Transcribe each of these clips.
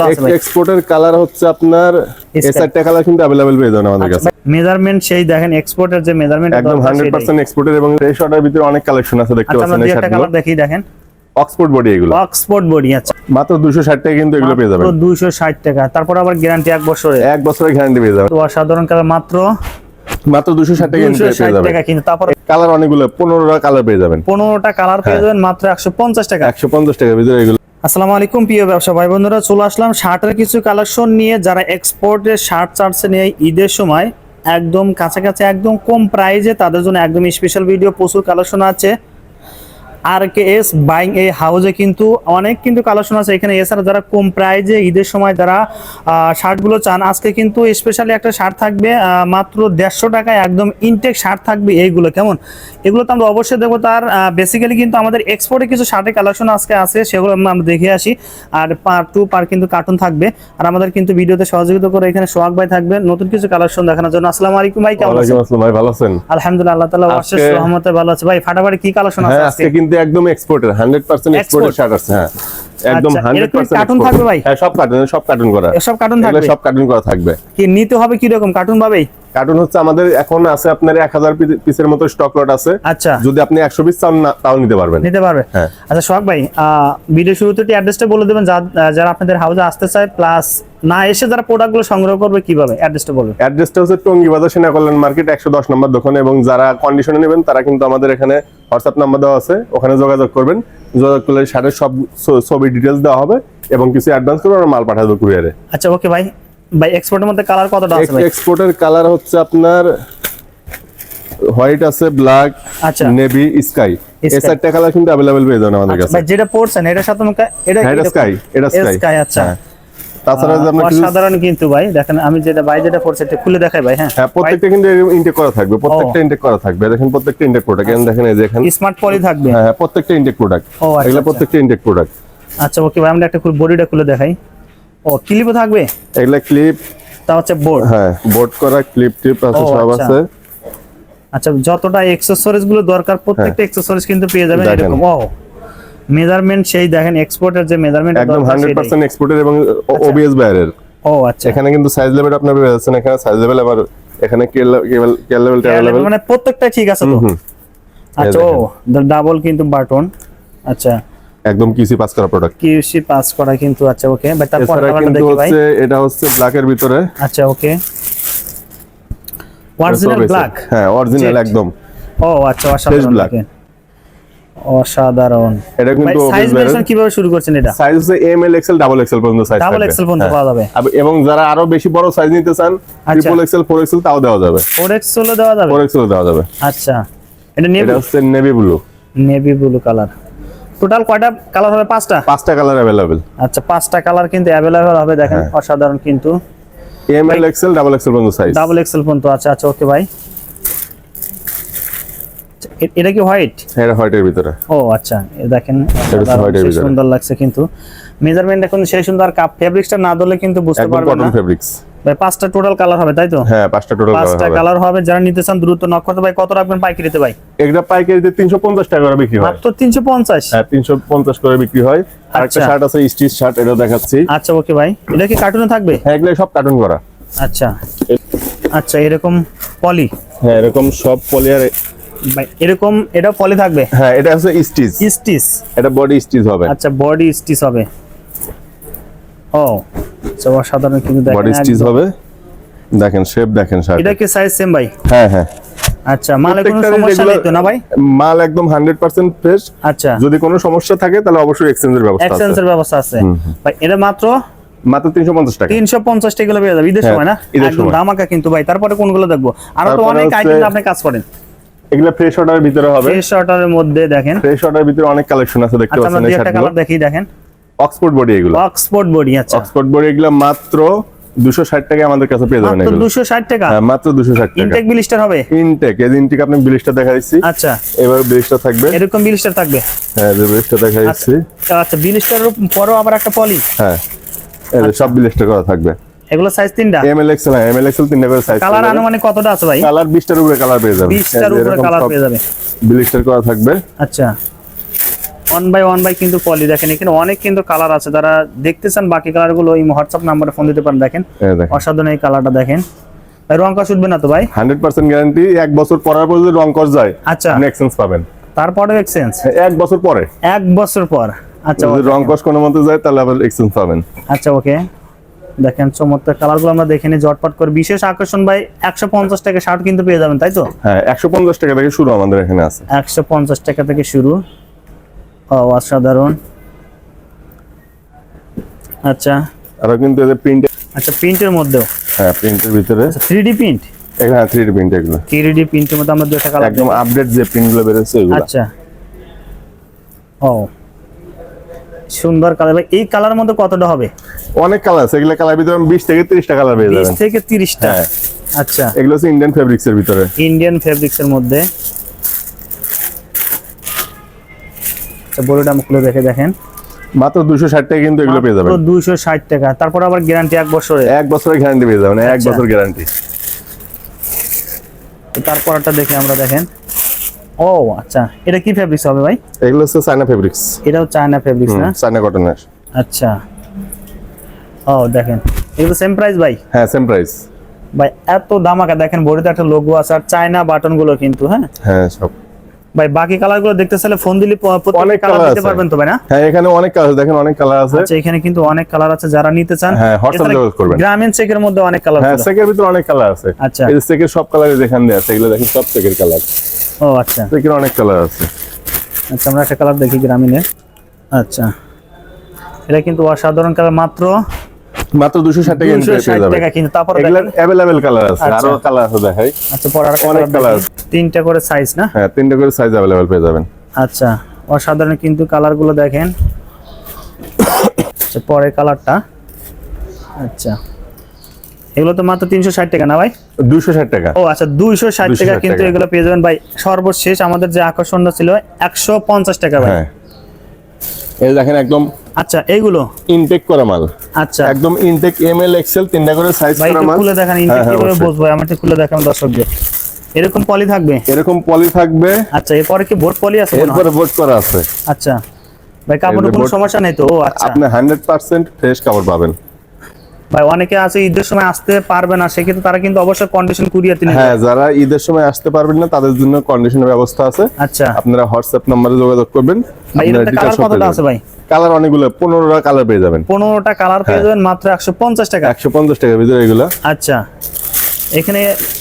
আছে ভাই এক্সপোর্টের কালার হচ্ছে আপনার এই Sky. চারটা কালার কিন্তু अवेलेबल পেয়ে যাবেন আমাদের কাছে মেজারমেন্ট সেই দেখেন এক্সপোর্টের যে মেজারমেন্ট একদম 100% এক্সপোর্টের এবং এই শর্টের ভিতরে অনেক কালেকশন আছে দেখতে আচ্ছা আমরা পাচ্ছেন দুই এই একটা শার্টগুলো কালার দেখি দেখেন অক্সফোর্ড বডি এগুলো অক্সফোর্ড বডি আচ্ছা মাত্র 260 টাকা কিন্তু এগুলো পেয়ে যাবেন দুইশো ষাট টাকা তারপর আবার গ্যারান্টি এক বছরের এক বছরের গ্যারান্টি পেয়ে যাবেন তো অসাধারণ কালার মাত্র মাত্র 260 টাকা কিন্তু দুইশো পেয়ে ষাট যাবেন টাকা কিন্তু তারপর কালার অনেকগুলো 15টা কালার পেয়ে যাবেন পনেরোটা কালার পেয়ে হ্যাঁ। যাবেন মাত্র একশো পঞ্চাশ টাকা 150 টাকার ভিতরে এগুলো আসসালামু আলাইকুম, প্রিয় ব্যবসা ভাই বন্ধুরা চলে আসলাম শার্টের কিছু কালেকশন নিয়ে। যারা এক্সপোর্টের শার্ট চার্টস নিয়ে ঈদের সময়, একদম কাছাকাছি, একদম কম প্রাইজে তাদের জন্য একদম স্পেশাল ভিডিও প্রচুর কালেকশন আছে। আর কে এস বাইং এই হাউসে কিন্তু অনেক কিন্তু কালেকশন আছে। এখানে এছাড়া যারা কম প্রাইজে ঈদের সময় যারা শার্টগুলো চান আজকে কিন্তু স্পেশালি একটা শার্ট থাকবে মাত্র দেড়শো টাকায় একদম ইনটেক শার্ট থাকবে এইগুলো। কেমন? এগুলো তো আমরা অবশ্যই দেখব। তার বেসিক্যালি কিন্তু আমাদের এক্সপোর্টে কিছু শার্টের কালেকশন আজকে আছে সেগুলো আমরা দেখে আসি। আর পার টু পার কিন্তু কার্টুন থাকবে। আর আমাদের কিন্তু ভিডিওতে সহযোগিতা করে এখানে সোহাগ ভাই থাকবে নতুন কিছু কালেকশন দেখানোর জন্য। আসসালামু আলাইকুম ভাই কেমন আছেন? ভাই ভালো আছেন? আলহামদুলিল্লাহ আল্লাহ তাআলা অশেষ রহমতে ভালো আছে। ভাই ফাটাফাটি কি কালেকশন আছে হ্যাঁ আজকে? আজকে কিন্তু একদম এক্সপোর্টের 100% এক্সপোর্টের? শার্ট আছে হ্যাঁ। একদম আচ্ছা, 100% কার্টুন থাকবে ভাই? হ্যাঁ সব কার্টুন সব কার্টুন করা। সব কার্টুন থাকবে? সব কার্টুন করা থাকবে। কি নিতে হবে কি রকম কার্টুন পাবেই? কার্টুন হচ্ছে আমাদের এখন আছে আপনার 1000 পিসের মতো স্টক লট আছে। আচ্ছা। যদি আপনি 100 পিস চান না তাও নিতে পারবেন। নিতে পারবে। হ্যাঁ। আচ্ছা সোহাগ ভাই ভিডিও শুরুতে একটু অ্যাড্রেসটা বলে দেবেন যারা আপনাদের হাউসে আসতে চায় প্লাস না এসে যারা প্রোডাক্টগুলো সংগ্রহ করবে কীভাবে? অ্যাড্রেসটা বলবেন অ্যাড্রেসটা হচ্ছে টঙ্গী বাজার সেনা কল্যাণ মার্কেট 110 নম্বর দোকান এবং যারা কন্ডিশনে নেবেন তারা কিন্তু আমাদের এখানে হোয়াটসঅ্যাপ নাম্বার দেওয়া আছে ওখানে যোগাযোগ করবেন। যোগাযোগ করলে শার্টের সব ছবি ডিটেলস দেওয়া হবে এবং কিছু অ্যাডভান্স করে ওরা মাল পাঠাবে কুরিয়ারে আচ্ছা ওকে ভাই ভাই এক্সপোর্টের মধ্যে কালার কতটা আছে ভাই এক্সপোর্টের কালার হচ্ছে আপনার হোয়াইট আছে ব্ল্যাক আচ্ছা। নেভি স্কাই এই Sky। চারটা কালার কিন্তু अवेलेबल পেয়ে যাবেন আমাদের আচ্ছা, কাছে ভাই যেটা পড়ছেন এটার সাথে মুখে- এটা হ্যাঁ, এটা এটা স্কাই এটা স্কাই স্কাই আচ্ছা তাছাড়া যে আপনার কিছু অসাধারণ কিন্তু ভাই দেখেন আমি যেটা ভাই যেটা পড়ছে এটা খুলে দেখাই ভাই হ্যাঁ হ্যাঁ প্রত্যেকটা কিন্তু ইনটেক করা থাকবে প্রত্যেকটা ইনটেক করা থাকবে দেখেন প্রত্যেকটা ইনটেক প্রোডাক্ট দেখেন এই যে এখানে স্মার্ট পলি থাকবে হ্যাঁ হ্যাঁ, প্রত্যেকটা ইনটেক প্রোডাক্ট ও, আচ্ছা, এগুলো আচ্ছা। প্রত্যেকটা ইনটেক প্রোডাক্ট আচ্ছা ওকে ভাই আমরা একটা খুলে বডিটা খুলে দেখাই ও ক্লিপও থাকবে? এগুলা ক্লিপ তা হচ্ছে বোর্ড হ্যাঁ বোর্ড করা ক্লিপ টিপ আছে সব আচ্ছা। আছে। আচ্ছা যতটা অ্যাকসেসরিজগুলো দরকার প্রত্যেকটা অ্যাকসেসরিজ কিন্তু পেয়ে যাবেন। এরকম ও মেজারমেন্ট সেই দেখেন এক্সপোর্টের যে মেজারমেন্ট একদম 100% এক্সপোর্টের এবং আচ্ছা। ওবিএস বাইরের। ও আচ্ছা। এখানে কিন্তু সাইজ লেভেল আপনি পেয়ে যাচ্ছেন এখানে সাইজ লেভেল আবার এখানে কেবল লেভেল লেভেল টেবিল লেভেল মানে প্রত্যেকটা ঠিক আছে তো? আচ্ছা ও ডাবল কিন্তু বাটন আচ্ছা। একদম কিসি পাস করা প্রোডাক্ট কিউসি পাস করা কিন্তু আচ্ছা ওকে ভাই তারপর কিন্তু দেখি ভাই। হচ্ছে এটা হচ্ছে ব্ল্যাকের ভিতরে। আচ্ছা ওকে অরিজিনাল ব্ল্যাক হ্যাঁ অরিজিনাল একদম। ও আচ্ছা অসাধারণ। দেখেন। অসাধারণ। এটা কিন্তু সাইজ office কীভাবে শুরু করছেন এটা? সাইজ হচ্ছে M L XL double XL পর্যন্ত সাইজ ডাবল এক্সেল পর্যন্ত পাওয়া যাবে। এবং যারা আরও বেশি বড় সাইজ নিতে চান। ট্রিপল এক্সেল ফোর এক্সেল তাও দেওয়া যাবে। ফোর এক্সেল দেওয়া যাবে? ফোর এক্সেল দেওয়া যাবে। আচ্ছা। এটা নেভি এটা হচ্ছে navy blue navy blue colour total কয়টা কালার হবে? পাঁচটা? পাঁচটা কালার অ্যাভেলেবেল আচ্ছা পাঁচটা কালার কিন্তু অ্যাভেলেবেল হবে দেখেন হ্যাঁ। অসাধারণ কিন্তু। M L XL double XL পর্যন্ত সাইজ ডাবল এক্সেল পর্যন্ত আচ্ছা আচ্ছা ওকে ভাই আচ্ছা, এটা কি হোয়াইট? এটা হোয়াইটের ভিতরে। ও আচ্ছা এ দেখেন। সুন্দর লাগছে কিন্তু। মেজারমেন্ট এখন সেই সুন্দর কাপ ফেব্রিক্সটা না ধরলে কিন্তু বুঝতে পারবেন কটন না। ফেব্রিক্স ভাই পাঁচটা টোটাল কালার হবে তাই তো? হ্যাঁ পাঁচটা টোটাল পাঁচটা কালার হবে। কালার হবে যারা নিতে চান দ্রুত নক করতে। ভাই কত রাখবেন পাইকারিতে ভাই? একটা পাইকারিতে 350 টাকা করে বিক্রি হয়। মাত্র তিনশো পঞ্চাশ? হ্যাঁ 350 করে বিক্রি হয়। আরেকটা আচ্ছা। শার্ট আছে স্টিচ শার্ট এটা দেখাচ্ছি। আচ্ছা ওকে ভাই। এটা কি কার্টুনে থাকবে? হ্যাঁ এগুলো সব কার্টুন করা। আচ্ছা। আচ্ছা এরকম পলি হ্যাঁ এরকম সব পলি ভাই এরকম এটা পলি থাকবে? হ্যাঁ এটা হচ্ছে স্টিচ। স্টিচ। এটা বডি স্টিচ হবে। আচ্ছা বডি স্টিচ হবে। ও আচ্ছা অসাধারণ কিন্তু দেখেন বডি স্টিচ হবে। দেখেন শেপ দেখেন শার্ট এটা কি সাইজ সেম ভাই? হ্যাঁ হ্যাঁ। আচ্ছা মালে কোনো সমস্যা নেই তো না ভাই? মাল একদম 100% ফ্রেশ আচ্ছা। যদি কোনো সমস্যা থাকে তাহলে অবশ্যই এক্সচেঞ্জের ব্যবস্থা আছে। এক্সচেঞ্জের ব্যবস্থা আছে। ভাই এটা মাত্র? মাত্র 350 টাকা। তিনশো পঞ্চাশ টাকা পেয়ে যাবে। ঈদের হ্যাঁ, সময় না? একদম দামাকা কিন্তু ভাই। তারপরে কোনগুলো দেখব? আর তো অনেক আইটেম আপনি কাজ করেন। এগুলো ফ্রেশ অর্ডারের ভিতরে হবে। ফ্রেশ অর্ডারের মধ্যে দেখেন। ফ্রেশ অর্ডারের ভিতরে অনেক কালেকশন আছে দেখতে আচ্ছা পাচ্ছেন দুই এই একটা শার্টগুলো। কালার দেখি দেখেন। অক্সফোর্ড বডি এগুলো। অক্সফোর্ড বডি আচ্ছা। অক্সফোর্ড বডি এগুলো মাত্র 260 টাকা আমাদের কাছে পেয়ে যাবেন এগুলো। দুশো ষাট টাকা? হ্যাঁ মাত্র 260 টাকা। ইনটেক বিলিস্টার হবে? ইনটেক এই ইনটেক আপনি বিলিশটা দেখা দিচ্ছি আচ্ছা। এবার বিলিশটা থাকবে। এরকম বিলিস্টার থাকবে? হ্যাঁ যে বিলিশটা দেখা দিচ্ছি আচ্ছা বিলিস্টারের পরেও আবার একটা পলি হ্যাঁ এই সব বিলিশটা করা থাকবে। এগুলো সাইজ তিনটা? M L XL M L XL তিনটা করে সাইজ কালার আনুমানিক কতটা আছে ভাই? কালার 20টার উপরে কালার পেয়ে যাবেন বিশটার উপরে কালার পেয়ে যাবে। বিলিশটার করা থাকবে। আচ্ছা। ওয়ান বাই ওয়ান বাই কিন্তু পলি দেখেন এখানে অনেক কিন্তু কালার আছে। যারা দেখতে চান বাকি কালারগুলো এই হোয়াটসঅ্যাপ নাম্বারে ফোন দিতে পারেন দেখেন। অসাধারণ এই কালারটা দেখেন। উঠবে না তো ভাই? হান্ড্রেড পার্সেন্ট গ্যারান্টি এক বছর পরার পর যদি রং কর যায় আচ্ছা। এক্সচেঞ্জ পাবেন। তারপরে এক্সচেঞ্জ এক বছর পরে। এক বছর পর। আচ্ছা যদি okay. রং কস কোনো মতে যায় তাহলে আবার এক্সচেঞ্জ পাবেন। আচ্ছা ওকে দেখেন চমৎকার কালারগুলো আমরা দেখে নিই ঝটপট করে। বিশেষ আকর্ষণ ভাই একশো পঞ্চাশ টাকা শার্ট কিন্তু পেয়ে যাবেন তাই তো? হ্যাঁ একশো পঞ্চাশ টাকা থেকে শুরু আমাদের এখানে আছে। একশো পঞ্চাশ টাকা থেকে শুরু। ও অসাধারণ। আচ্ছা। আরও কিন্তু এদের প্রিন্ট আচ্ছা প্রিন্টের মধ্যেও? হ্যাঁ প্রিন্টের ভিতরে। থ্রি ডি প্রিন্ট এখানে থ্রি ডি প্রিন্ট এগুলো। থ্রি ডি প্রিন্টের মধ্যে আমরা দুটা কালার একদম আপডেট যে প্রিন্টগুলো বেরোচ্ছে এগুলো। আচ্ছা। ও। সুন্দর কালার ভাই। এই কালার মধ্যে কতটা হবে? অনেক কালার আছে এগুলো কালার ভিতরে বিশ থেকে তিরিশটা কালার পেয়ে যাবেন। থেকে তিরিশটা? হ্যাঁ। আচ্ছা। এগুলো হচ্ছে ইন্ডিয়ান ফেব্রিক্স এর ভিতরে। ইন্ডিয়ান ফেব্রিক্স এর মধ্যে। আচ্ছা বড়টা খুলে দেখে দেখেন। মাত্র দুশো ষাট টাকা কিন্তু এগুলো পেয়ে যাবেন। দুইশো ষাট টাকা। তারপর আবার গ্যারান্টি এক বছরে এক বছরের গ্যারান্টি পেয়ে যাবেন এক আচ্ছা। বছর গ্যারান্টি তারপরটা দেখে আমরা দেখেন। ও আচ্ছা। এটা কি ফেব্রিক্স হবে ভাই? এগুলো হচ্ছে চায়না ফেব্রিক্স এটাও চায়না ফেব্রিক্স না? চায়না কটনের আচ্ছা। ও দেখেন। এগুলো সেম প্রাইস ভাই? হ্যাঁ সেম প্রাইস ভাই এত দামাকা দেখেন বডিতে একটা লোগো আছে আর চায়না বাটনগুলো কিন্তু হ্যাঁ? হ্যাঁ সব। ভাই বাকি কালারগুলো দেখতে চাইলে ফোন দিলে অনেক কালার দিতে পারবেন তো ভাই না? হ্যাঁ এখানে অনেক কালার দেখেন অনেক কালার আছে। আচ্ছা এখানে কিন্তু অনেক কালার আছে। যারা নিতে চান হ্যাঁ, এছাড়া যোগাযোগ করবেন। গ্রামীণ চেকের মধ্যে অনেক কালার আছে। হ্যাঁ সেকের ভিতরে অনেক কালার আছে। আচ্ছা। এই সেকের সব কালারে যেখান দিয়ে আছে। এগুলো দেখেন সব সেকের কালার ও আচ্ছা। সেকের অনেক কালার আছে। আচ্ছা আমরা একটা কালার দেখি গ্রামীণে আচ্ছা। এটা কিন্তু অসাধারণ কালার মাত্র মাত্র দুশো ষাট টাকা দুইশো পেয়ে টাকা কিন্তু তারপরে দেখেন- অ্যাভেলেবেল কালার আছে আচ্ছা। আরও কালার আছে দেখাই আচ্ছা পরে আর অনেক colour তিনটা করে সাইজ না? হ্যাঁ তিনটে করে সাইজ অ্যাভেলেবেল পেয়ে যাবেন। আচ্ছা অসাধারণ কিন্তু কালারগুলো দেখেন। আচ্ছা পরের কালারটা আচ্ছা। এগুলো তো মাত্র তিনশো ষাট টাকা না ভাই? দুশো ষাট টাকা। ও আচ্ছা দুইশো ষাট টাকা কিন্তু এগুলো পেয়ে যাবেন ভাই। সর্বশেষ আমাদের যে আকর্ষণটা ছিল একশো পঞ্চাশ টাকা ভাই। হ্যাঁ। এই দেখেন একদম আচ্ছা এইগুলো? ইনটেক করা মাল। আচ্ছা। একদম ইনটেক এম এল এক্সেল তিনটা করে সাইজ করা মাল। খুলে দেখেন ইনটেক কীভাবে অবশ্যই। বসবো? আমার একটু খুলে দেখান দর্শকদের। এরকম পলি থাকবে? এরকম পলি থাকবে। আচ্ছা এরপরে কি বোর্ড পলি আছে এরপরে বোর্ড করা আছে। আচ্ছা। ভাই কাপড়ের কোনো সমস্যা নেই তো? ও আচ্ছা। আপনি হান্ড্রেড পার্সেন্ট ফ্রেশ কাপড় পাবেন। ভাই অনেকে আছে ঈদের সময় আসতে পারবে না সেক্ষেত্রে তারা কিন্তু অবশ্যই কন্ডিশন কুরিয়ার তিনি হ্যাঁ যারা ঈদের সময় আসতে পারবেন না তাদের জন্য কন্ডিশনের ব্যবস্থা আছে। আচ্ছা। আপনারা হোয়াটসঅ্যাপ নাম্বারে যোগাযোগ করবেন ভাই এটাতে কালার কতটা আছে ভাই? কালার অনেকগুলো পনেরোটা কালার পেয়ে যাবেন। পনেরোটা কালার পেয়ে হ্যাঁ। যাবেন মাত্র একশো পঞ্চাশ টাকা। একশো পঞ্চাশ টাকার ভিতরে এগুলো। আচ্ছা। এখানে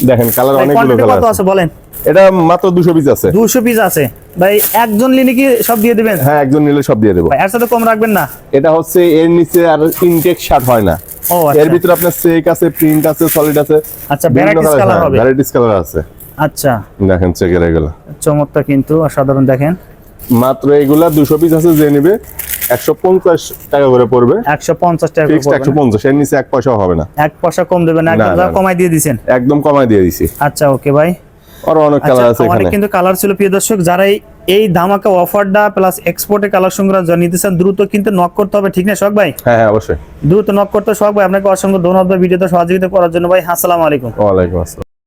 দেখেন কালার অনেকগুলো কালার আছে। বলেন? এটা মাত্র দুশো পিস আছে। দুশো পিস আছে। ভাই একজন নিলে কি সব দিয়ে দিবেন? হ্যাঁ একজন নিলে সব দিয়ে দেবো। এর সাথে কম রাখবেন না? এটা হচ্ছে এর নিচে আর ইনটেক শার্ট হয় না। ও এর আচ্ছা ভিতরে আপনার সেক আছে প্রিন্ট আছে সলিড আছে আচ্ছা ভ্যারাইটিস কালার হবে। ভ্যারাইটিস কালার আছে। আচ্ছা। দেখেন চেকের এগুলো। চমৎকার কিন্তু অসাধারণ দেখেন। মাত্র এগুলা দুশো পিস আছে যে নিবে একশো পঞ্চাশ টাকা করে পড়বে। একশো পঞ্চাশ টাকা করে ফিক্সড পড়বে একশো না? পঞ্চাশ এর নিচে এক পয়সাও হবে না। এক পয়সা কম দেবেন না, একদম কমাই দিয়ে দিছেন একদম কমায় দিয়ে দিছি আচ্ছা ওকে ভাই। আরও অনেক কালার আছে আচ্ছা এখানে। কিন্তু কালার ছিল প্রিয় দর্শক। যারা এই- ধামাকা অফারটা প্লাস কালার সংগ্রহ নিতে চান দ্রুত কিন্তু নক করতে হবে ঠিক না শখ ভাই? হ্যাঁ হ্যাঁ অবশ্যই। দ্রুত নক করতে শখ ভাই আপনাকে অসংখ্য ধন্যবাদ ভিডিওতে সহযোগিতা করার জন্য। ভাই আসসালামু আলাইকুম। ওয়ালাইকুম আসসালাম।